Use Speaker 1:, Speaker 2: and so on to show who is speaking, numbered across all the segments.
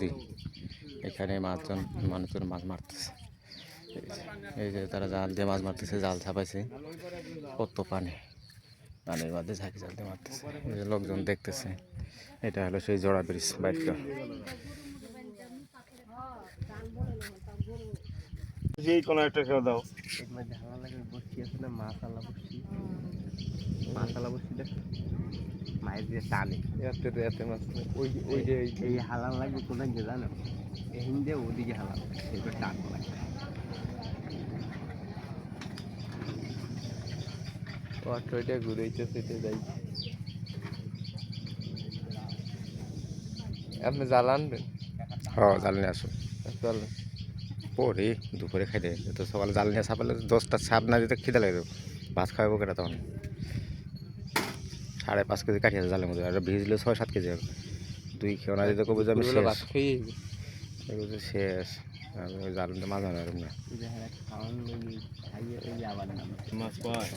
Speaker 1: নদী এখানে মাছজন মানুষজন মাছ মারতেছে। এই যে- তারা জাল দিয়ে মাছ মারতেছে জাল ছাপাইছে। কত পানি। পানির মধ্যে ঝাঁকি জাল দিয়ে মারতেছে। এই যে লোকজন দেখতেছে এটা হলো সেই জোড়া ব্রিজ বাইকটা
Speaker 2: যেই কোনো একটা খেয়ে দাও।
Speaker 3: মাছ আলা বসছি
Speaker 4: মাছ
Speaker 3: আলা বসছি দেখ। মায়ের দিয়ে টানে।
Speaker 4: এতে এতে মাছ ওই ওই যে এই
Speaker 3: হালাল লাগবে কোথায় গিয়ে জানো? এহিন দিয়ে ওদিকে হালাল এবার টান লাগে।
Speaker 4: অটোটা ঘুরেছে সেটা যাই আপনি জাল আনবেন?
Speaker 1: হ্যাঁ জাল নিয়ে আসুন।
Speaker 4: চল
Speaker 1: পরে দুপুরে খাই দেয় তো সকালে জাল নিয়ে সাপালে দশটা সাপ না দিতে খিদে লাগে ভাত খাওয়াবো কেটা তখন? সাড়ে পাঁচ কেজি কাঠি আছে জালের মধ্যে। আর ভিজলে ছয় সাত কেজি হবে। দুই খেয়ে না দিতে কবে যাবে শেষ। এগুলো শেষ জাল মাছ আনার না
Speaker 3: যারা খাওয়ান লাগি খাইয়ে ওই যে আবার নাম মাছ পায়।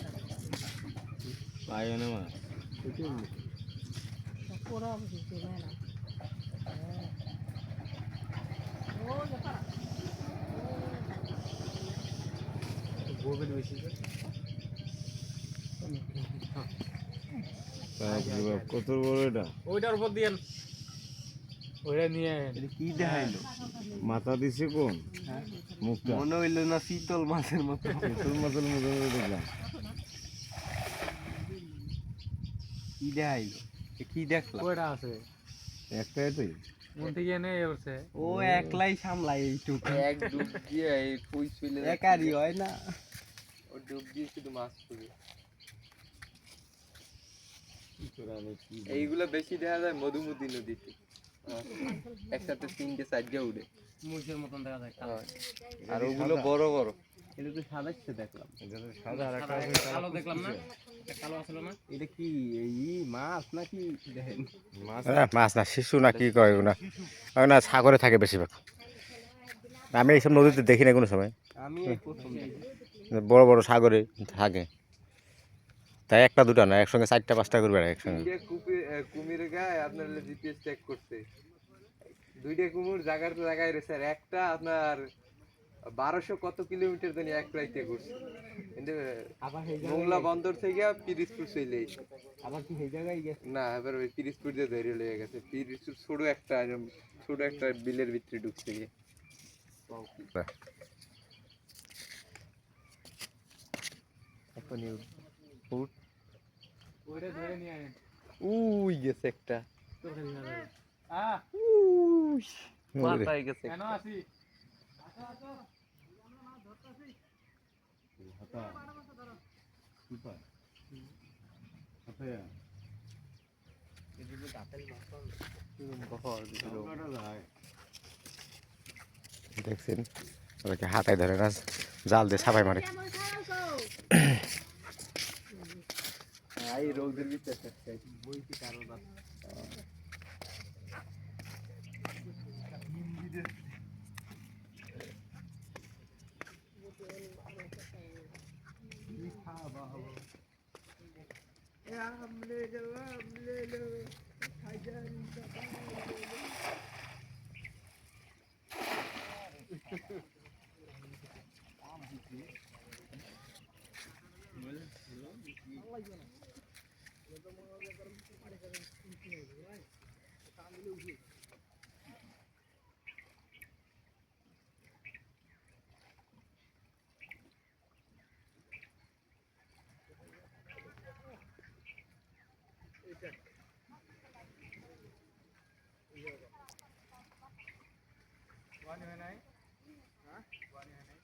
Speaker 2: পায় না মাছ। কত বড় এটা?
Speaker 5: ওইটার উপর দিয়েন ওইটা নিয়ে
Speaker 3: কি দেখাইলো?
Speaker 2: মাথা দিছে কোন? মুখটা।
Speaker 3: মনে হইল না শীতল মাছের মতো। তেঁতুল
Speaker 2: মাছের মতো দেখলাম
Speaker 3: কি দেখাইলো? এ কি দেখলাম
Speaker 5: ওইটা আছে?
Speaker 2: একটাই তো।
Speaker 3: ও একলাই সামলাই এইটুকু।
Speaker 4: এক ডুব দিয়ে
Speaker 3: হয় না।
Speaker 4: ও ডুব দিয়ে শুধু মাছ পড়ে
Speaker 2: এইগুলো
Speaker 4: বেশি দেখা যায় মধুমতি নদীতে। একসাথে তিনটে চারটে উড়ে।
Speaker 5: মুখের মতন দেখা যায়
Speaker 2: আর ওগুলো
Speaker 4: বড় বড়।
Speaker 3: এটা তো সাদাচ্ছে দেখলাম।
Speaker 2: সাদা আর একটা কালো দেখলাম না?
Speaker 5: কালো আসলো না?
Speaker 3: এটা কি এই মাছ নাকি? দেখেন।
Speaker 2: মাছ
Speaker 1: মাছ না শিশু না কি কয় না না সাগরে থাকে বেশিরভাগ। আমি এইসব নদীতে দেখি না কোনো সময়।
Speaker 3: আমি।
Speaker 1: বড় বড় সাগরে থাকে। তাই একটা দুটা না একসঙ্গে চারটা পাঁচটা করে বেড়ায় একসঙ্গে।
Speaker 4: কুমির গায়ে আপনার জিপিএস চেক করছে। দুইটা কুমির জায়গার জায়গায় রয়েছে। আর একটা আপনার বারোশো কত কিলোমিটার জানি এক রাইতে ঘুরছে। কিন্তু
Speaker 3: মোংলা
Speaker 4: বন্দর থেকে পিরিজপুর চলে
Speaker 3: আবার কি সেই জায়গায় গেছে?
Speaker 4: না এবার ওই পিরিজপুর দিয়ে ধরে লেগে গেছে। পিরিজপুর ছোট একটা ছোট একটা বিলের ভিতরে ঢুকছে গিয়ে।
Speaker 5: ওইটা ধরে নিয়ে আনেন
Speaker 4: উই গেছে একটা। মাথায় গেছে। কেন
Speaker 5: আসি?
Speaker 1: দেখছেন ওদেরকে হাতায় ধরে না জাল দিয়ে সাফাই মারে।
Speaker 4: এই রৌদের ভিতরে
Speaker 3: বইতে কারো
Speaker 4: Thank you. वाणी है? नहीं हाँ वाणी है नहीं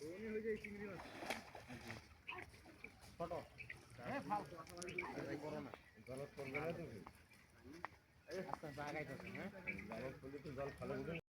Speaker 4: दोनों हो जाए चिंगड़ी मस्त
Speaker 5: ফটো। হ্যাঁ, হ্যাঁ ফটো করো না
Speaker 2: গলত করবে জল ফলে